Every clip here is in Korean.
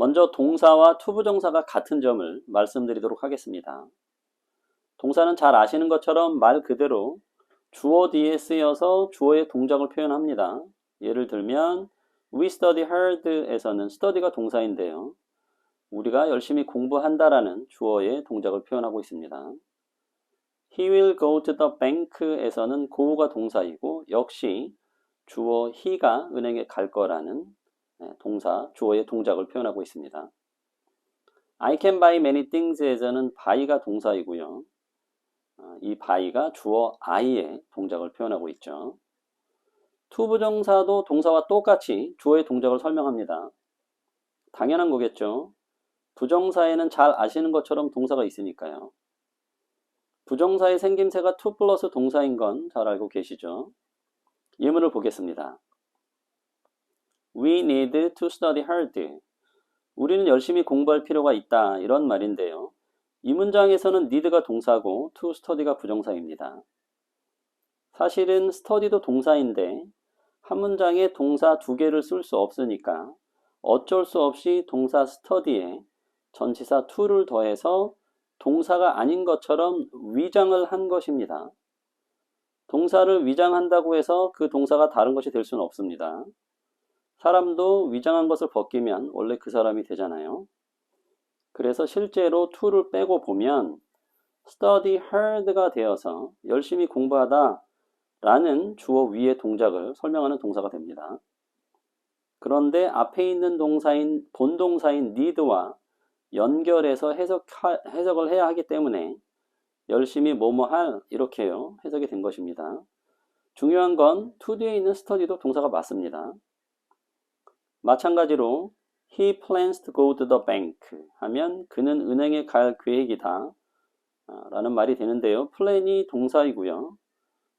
먼저 동사와 투부정사가 같은 점을 말씀드리도록 하겠습니다. 동사는 잘 아시는 것처럼 말 그대로 주어 뒤에 쓰여서 주어의 동작을 표현합니다. 예를 들면 we study hard에서는 study가 동사인데요. 우리가 열심히 공부한다라는 주어의 동작을 표현하고 있습니다. He will go to the bank에서는 go가 동사이고 역시 주어 he가 은행에 갈 거라는 네, 동사, 주어의 동작을 표현하고 있습니다. I can buy many things에서는 buy가 동사이고요. 아, 이 buy가 주어 I의 동작을 표현하고 있죠. 투부정사도 동사와 똑같이 주어의 동작을 설명합니다. 당연한 거겠죠. 부정사에는 잘 아시는 것처럼 동사가 있으니까요. 부정사의 생김새가 투 플러스 동사인 건 잘 알고 계시죠? 예문을 보겠습니다. We need to study hard. 우리는 열심히 공부할 필요가 있다. 이런 말인데요. 이 문장에서는 need가 동사고 to study가 부정사입니다. 사실은 study도 동사인데 한 문장에 동사 두 개를 쓸 수 없으니까 어쩔 수 없이 동사 study에 전치사 to를 더해서 동사가 아닌 것처럼 위장을 한 것입니다. 동사를 위장한다고 해서 그 동사가 다른 것이 될 수는 없습니다. 사람도 위장한 것을 벗기면 원래 그 사람이 되잖아요. 그래서 실제로 to를 빼고 보면 study hard가 되어서 열심히 공부하다 라는 주어 위의 동작을 설명하는 동사가 됩니다. 그런데 앞에 있는 동사인 본동사인 need와 연결해서 해석, 해석을 해야 하기 때문에 열심히 뭐뭐 할 이렇게요 해석이 된 것입니다. 중요한 건 to 뒤에 있는 study도 동사가 맞습니다. 마찬가지로 he plans to go to the bank 하면 그는 은행에 갈 계획이다 아, 라는 말이 되는데요. 플랜이 동사이고요.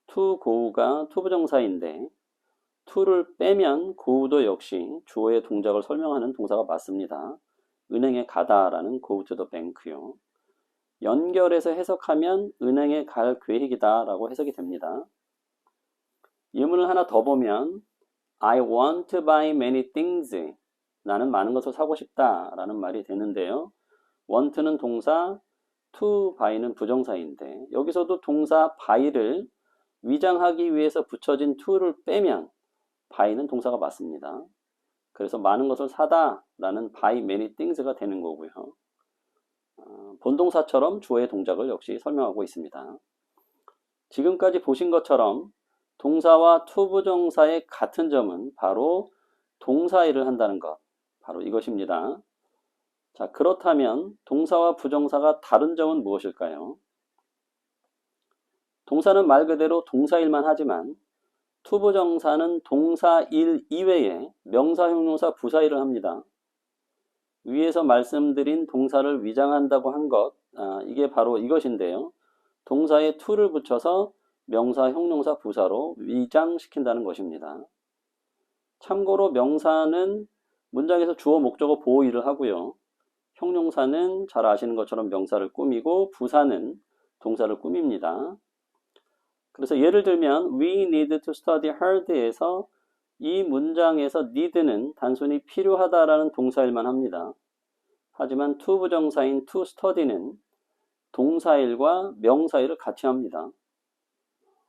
to go가 투부정사인데 to를 빼면 go도 역시 주어의 동작을 설명하는 동사가 맞습니다. 은행에 가다라는 go to the bank요. 연결해서 해석하면 은행에 갈 계획이다 라고 해석이 됩니다. 예문을 하나 더 보면 I want to buy many things. 나는 많은 것을 사고 싶다 라는 말이 되는데요. want는 동사, to buy는 부정사인데 여기서도 동사 buy를 위장하기 위해서 붙여진 to를 빼면 buy는 동사가 맞습니다. 그래서 많은 것을 사다 라는 buy many things가 되는 거고요. 어, 본동사처럼 주어의 동작을 역시 설명하고 있습니다. 지금까지 보신 것처럼 동사와 투부정사의 같은 점은 바로 동사 일을 한다는 것. 바로 이것입니다. 자, 그렇다면 동사와 부정사가 다른 점은 무엇일까요? 동사는 말 그대로 동사 일만 하지만 투부정사는 동사 일 이외에 명사, 형용사, 부사 일을 합니다. 위에서 말씀드린 동사를 위장한다고 한 것, 아, 이게 바로 이것인데요. 동사에 to를 붙여서 명사, 형용사, 부사로 위장시킨다는 것입니다. 참고로 명사는 문장에서 주어, 목적어, 보호 일을 하고요. 형용사는 잘 아시는 것처럼 명사를 꾸미고 부사는 동사를 꾸밉니다. 그래서 예를 들면 we need to study hard에서 이 문장에서 need는 단순히 필요하다라는 동사일만 합니다. 하지만 to 부정사인 to study는 동사일과 명사일을 같이 합니다.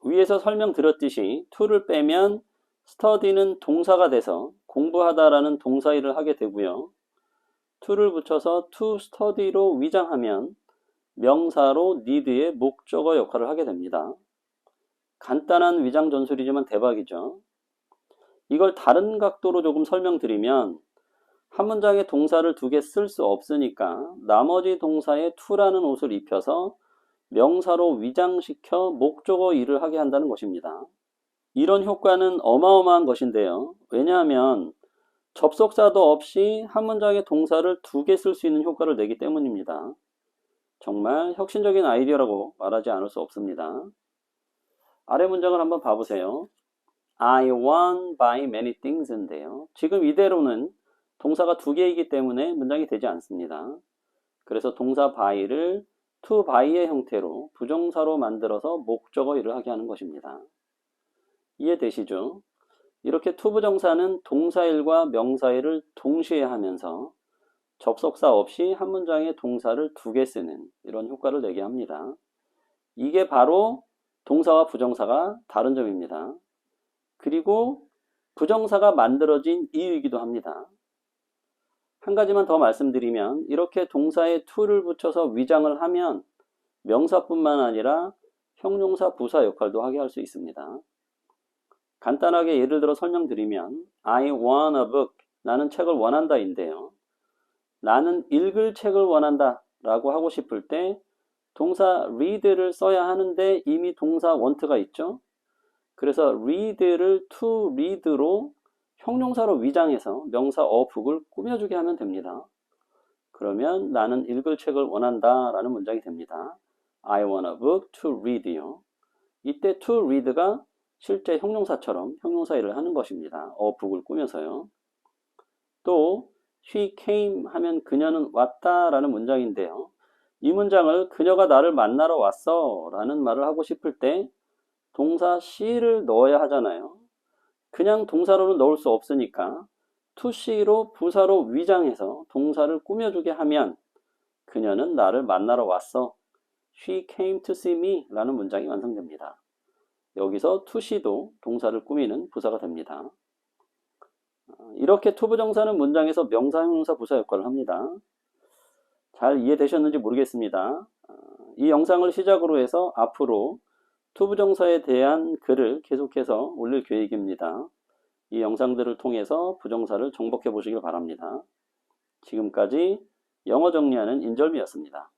위에서 설명드렸듯이 to를 빼면 study는 동사가 돼서 공부하다라는 동사일을 하게 되고요. to를 붙여서 to study로 위장하면 명사로 need의 목적어 역할을 하게 됩니다. 간단한 위장 전술이지만 대박이죠. 이걸 다른 각도로 조금 설명드리면 한 문장에 동사를 두 개 쓸 수 없으니까 나머지 동사에 to라는 옷을 입혀서 명사로 위장시켜 목적어 일을 하게 한다는 것입니다. 이런 효과는 어마어마한 것인데요. 왜냐하면 접속사도 없이 한 문장의 동사를 두 개 쓸 수 있는 효과를 내기 때문입니다. 정말 혁신적인 아이디어라고 말하지 않을 수 없습니다. 아래 문장을 한번 봐보세요. I want buy many things인데요. 지금 이대로는 동사가 두 개이기 때문에 문장이 되지 않습니다. 그래서 동사 buy를 to buy의 형태로 부정사로 만들어서 목적어 일을 하게 하는 것입니다. 이해되시죠? 이렇게 to 부정사는 동사일과 명사일을 동시에 하면서 접속사 없이 한 문장에 동사를 두 개 쓰는 이런 효과를 내게 합니다. 이게 바로 동사와 부정사가 다른 점입니다. 그리고 부정사가 만들어진 이유이기도 합니다. 한 가지만 더 말씀드리면 이렇게 동사에 to를 붙여서 위장을 하면 명사뿐만 아니라 형용사, 부사 역할도 하게 할 수 있습니다. 간단하게 예를 들어 설명드리면 I want a book. 나는 책을 원한다인데요. 나는 읽을 책을 원한다 라고 하고 싶을 때 동사 read를 써야 하는데 이미 동사 want가 있죠. 그래서 read를 to read로 형용사로 위장해서 명사 book을 꾸며주게 하면 됩니다. 그러면 나는 읽을 책을 원한다 라는 문장이 됩니다. I want a book to read요. 이때 to read가 실제 형용사처럼 형용사 일을 하는 것입니다. book을 꾸며서요. 또 she came 하면 그녀는 왔다 라는 문장인데요. 이 문장을 그녀가 나를 만나러 왔어 라는 말을 하고 싶을 때 동사 she를 넣어야 하잖아요. 그냥 동사로는 넣을 수 없으니까 she로 부사로 위장해서 동사를 꾸며주게 하면 그녀는 나를 만나러 왔어. She came to see me 라는 문장이 완성됩니다. 여기서 she도 동사를 꾸미는 부사가 됩니다. 이렇게 투부정사는 문장에서 명사, 형용사, 부사 역할을 합니다. 잘 이해되셨는지 모르겠습니다. 이 영상을 시작으로 해서 앞으로 투부정사에 대한 글을 계속해서 올릴 계획입니다. 이 영상들을 통해서 부정사를 정복해 보시길 바랍니다. 지금까지 영어 정리하는 인절미였습니다.